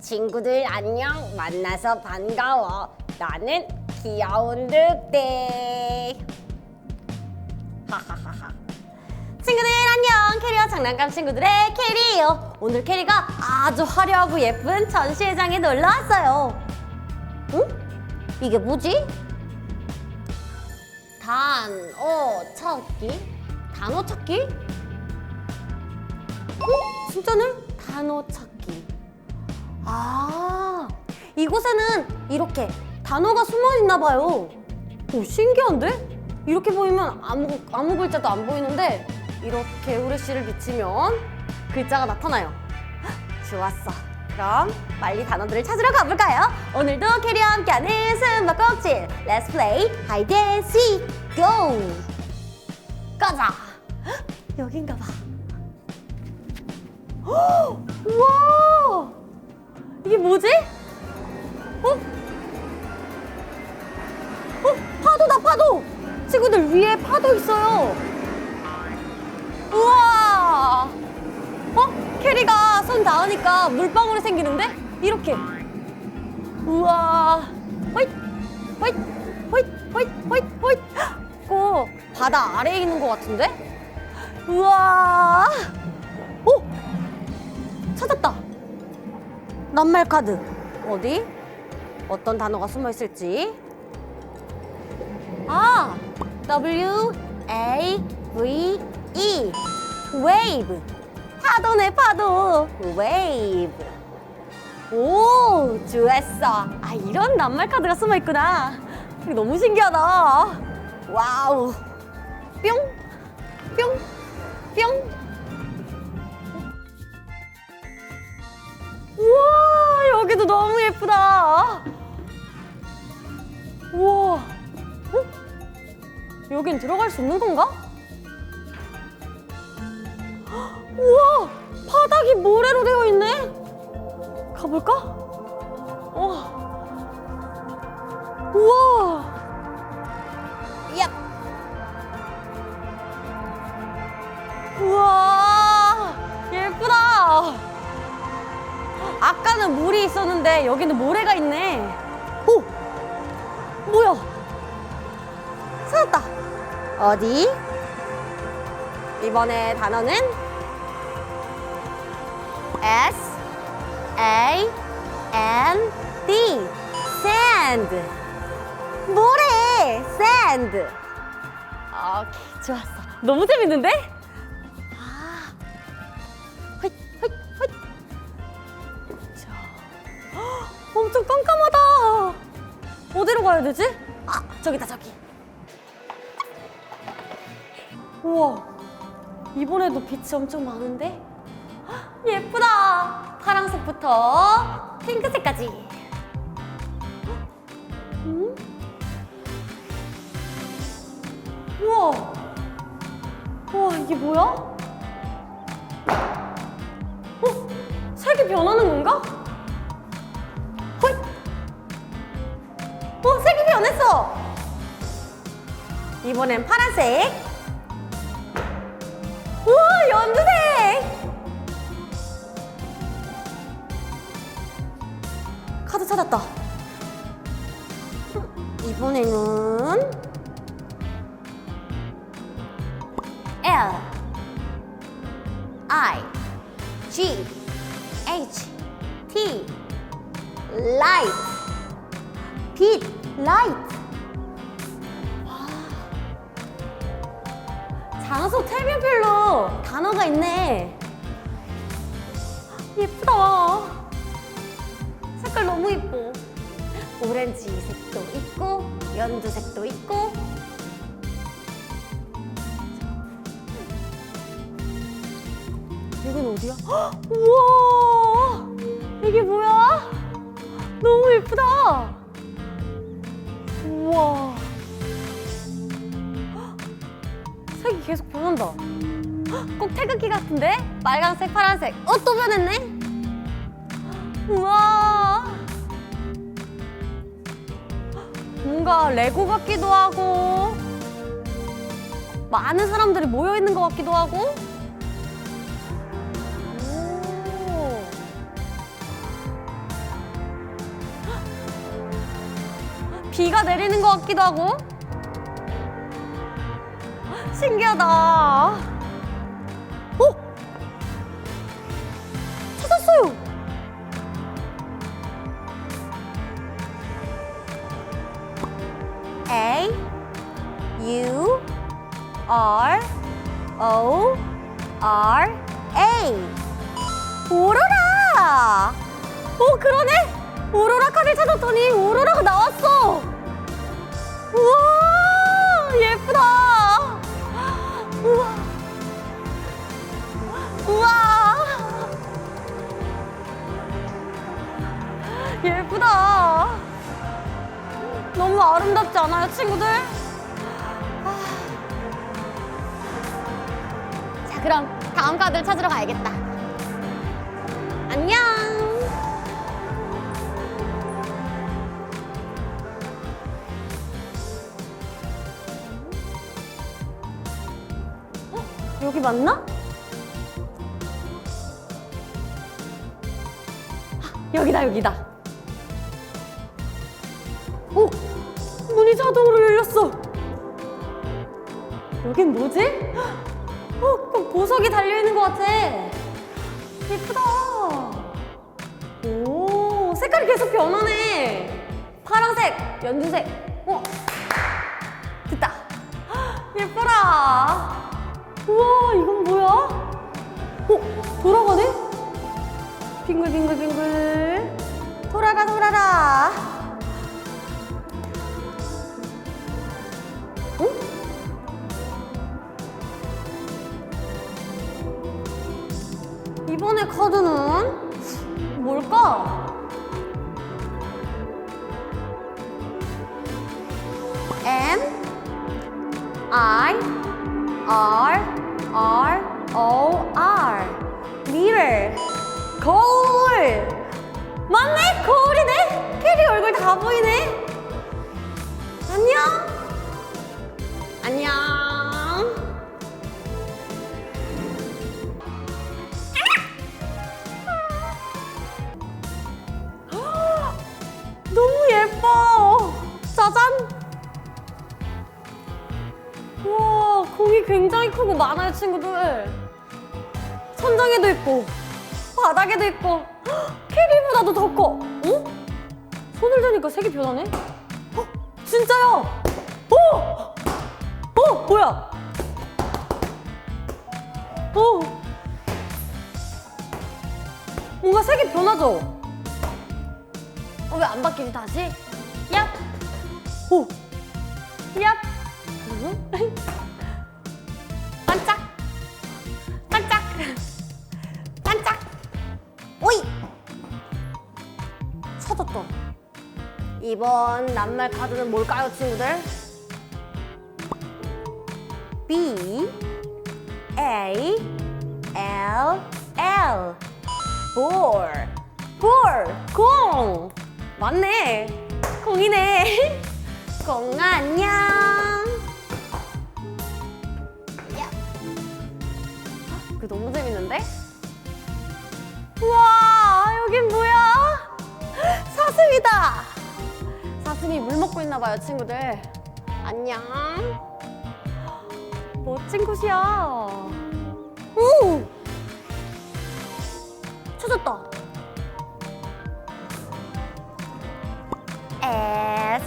친구들 안녕 만나서 반가워 나는 귀여운 늑대 친구들 안녕 캐리와 장난감 친구들의 캐리예요 오늘 캐리가 아주 화려하고 예쁜 전시회장에 놀러 왔어요 응? 이게 뭐지? 단어 찾기? 단어 찾기? 어? 진짜네? 단어 찾기. 아, 이곳에는 이렇게 단어가 숨어 있나 봐요. 오, 신기한데? 이렇게 보이면 아무, 아무 글자도 안 보이는데 이렇게 후레쉬를 비치면 글자가 나타나요. 헉, 좋았어. 그럼 빨리 단어들을 찾으러 가볼까요? 오늘도 캐리와 함께하는 숨바꼭질 Let's play hide and seek Go! 가자! 헉, 여긴가 봐. 헉, 우와! 이게 뭐지? 어? 어? 파도다 파도! 친구들 위에 파도 있어요. 우와! 어? 캐리가 손 닿으니까 물방울이 생기는데? 이렇게. 우와! 호잇! 호잇! 호잇! 호잇! 호잇! 호잇! 어, 바다 아래에 있는 것 같은데? 우와! 오! 찾았다! 낱말 카드. 어디? 어떤 단어가 숨어 있을지. 아! W A V E. wave. 파도네, 파도. wave. 오, 좋았어. 아, 이런 낱말 카드가 숨어 있구나. 너무 신기하다. 와우. 뿅, 뿅, 뿅. 여기도 너무 예쁘다. 우와. 어? 여긴 들어갈 수 있는 건가? 우와, 바닥이 모래로 되어 있네. 가볼까? 어. 우와. 아까는 물이 있었는데 여기는 모래가 있네. 오, 뭐야? 찾았다. 어디? 이번에 단어는 S A N D sand 모래 sand 오케이 좋았어 너무 재밌는데? 가야 되지? 아 저기다 저기 우와 이번에도 빛이 엄청 많은데 헉, 예쁘다 파란색부터 핑크색까지 헉, 음? 우와 우와 이게 뭐야? 어? 색이 변하는 건가? 이번엔 파란색. 우와 연두색. 카드 찾았다. 이번에는 L I G H T Light. 빛 Light 장소 태명별로 단어가 있네. 예쁘다. 색깔 너무 예뻐. 오렌지색도 있고, 연두색도 있고. 이건 어디야? 헉, 우와! 이게 뭐야? 너무 예쁘다. 우와. 계속 변한다. 꼭 태극기 같은데? 빨간색, 파란색. 어, 또 변했네? 우와. 뭔가 레고 같기도 하고, 많은 사람들이 모여 있는 것 같기도 하고, 비가 내리는 것 같기도 하고 신기하다. 어? 찾았어요. A U R O R A 오로라! 오 그러네! 오로라 카드 찾았더니 오로라가 나왔어! 우와 예쁘다! 예쁘다! 너무 아름답지 않아요 친구들? 아. 자 그럼 다음 카드를 찾으러 가야겠다 안녕 어? 여기 맞나? 아, 여기다 여기다 오! 문이 자동으로 열렸어 여긴 뭐지? 어, 꼭 보석이 달려있는 것 같아 예쁘다. 오, 색깔이 계속 변하네. 파란색, 연두색. 어, 됐다. 헉, 예뻐라. 우와, 이건 뭐야? 어, 돌아가네? 빙글빙글빙글. 돌아가, 돌아라. 이번에 카드는 뭘까? M I R 많아요, 친구들. 천장에도 있고, 바닥에도 있고, 헉, 캐리보다도 더 커. 어? 손을 대니까 색이 변하네? 어, 진짜요? 오! 어, 뭐야? 오! 뭔가 색이 변하죠? 어, 왜 안 바뀌지 다시? 얍! 오! 얍! 이번 낱말 카드는 뭘까요, 친구들? B A L L 볼. 볼. 공. 맞네. 공이네. 공 안녕. 야. 그 너무 재밌는데? 우와, 여긴 뭐야? 사슴이다. 사슴이 물 먹고 있나 봐요, 친구들. 안녕. 멋진 곳이야. 오! 찾았다. S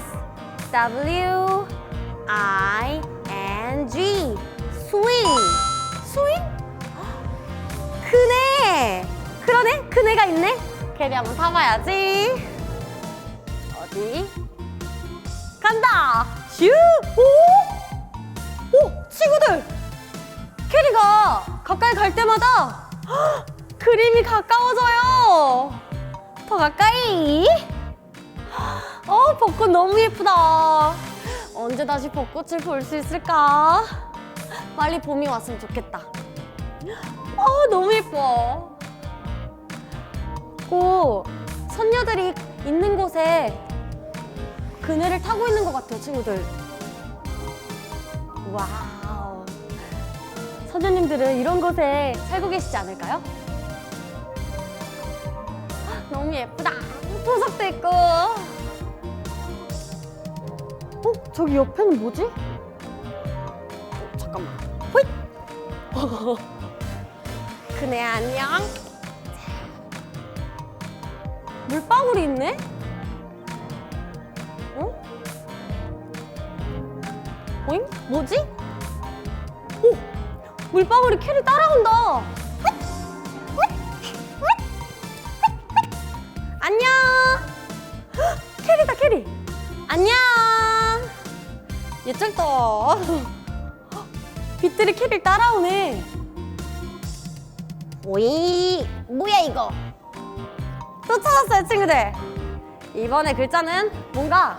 W I N G 스윙 스윙 그네 그러네 그네가 있네 걔네 한번 타봐야지 어디 간다 슈 오 오 친구들 캐리가 가까이 갈 때마다 헉, 그림이 가까워져요 더 가까이 어, 벚꽃 너무 예쁘다. 언제 다시 벚꽃을 볼 수 있을까? 빨리 봄이 왔으면 좋겠다. 어, 너무 예뻐. 꼭 선녀들이 있는 곳에 그네를 타고 있는 것 같아요, 친구들. 와우. 선녀님들은 이런 곳에 살고 계시지 않을까요? 너무 예쁘다. 보석도 있고. 어? 저기 옆에는 뭐지? 어, 잠깐만. 호잇! 그네 안녕. 물방울이 있네? 어잉? 뭐지? 오! 물방울이 캐리 따라온다! 안녕! 헉, 캐리다, 캐리! 안녕! 얘쩔다. 빛들이 캐리를 따라오네. 오이, 뭐야 이거? 또 찾았어요, 친구들. 이번에 글자는 뭔가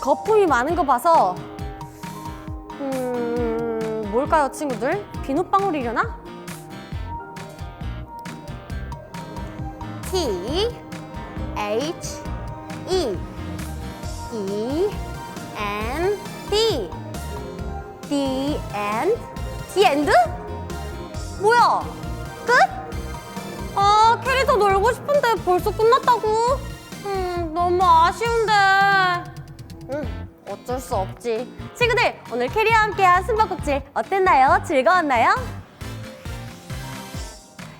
거품이 많은 거 봐서 음, 뭘까요, 친구들? 비눗방울이려나? T H E E N D D and D and 뭐야? 끝? 아 캐릭터 놀고 싶은데 벌써 끝났다고? 음 너무 아쉬운데. 음 어쩔 수 없지. 친구들 오늘 캐리와 함께한 숨바꼭질 어땠나요? 즐거웠나요?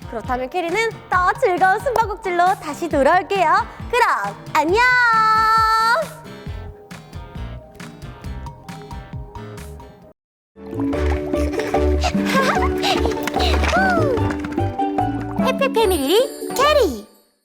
그렇다면 캐리는 더 즐거운 숨바꼭질로 다시 돌아올게요. 그럼 안녕! 해피 패밀리 캐리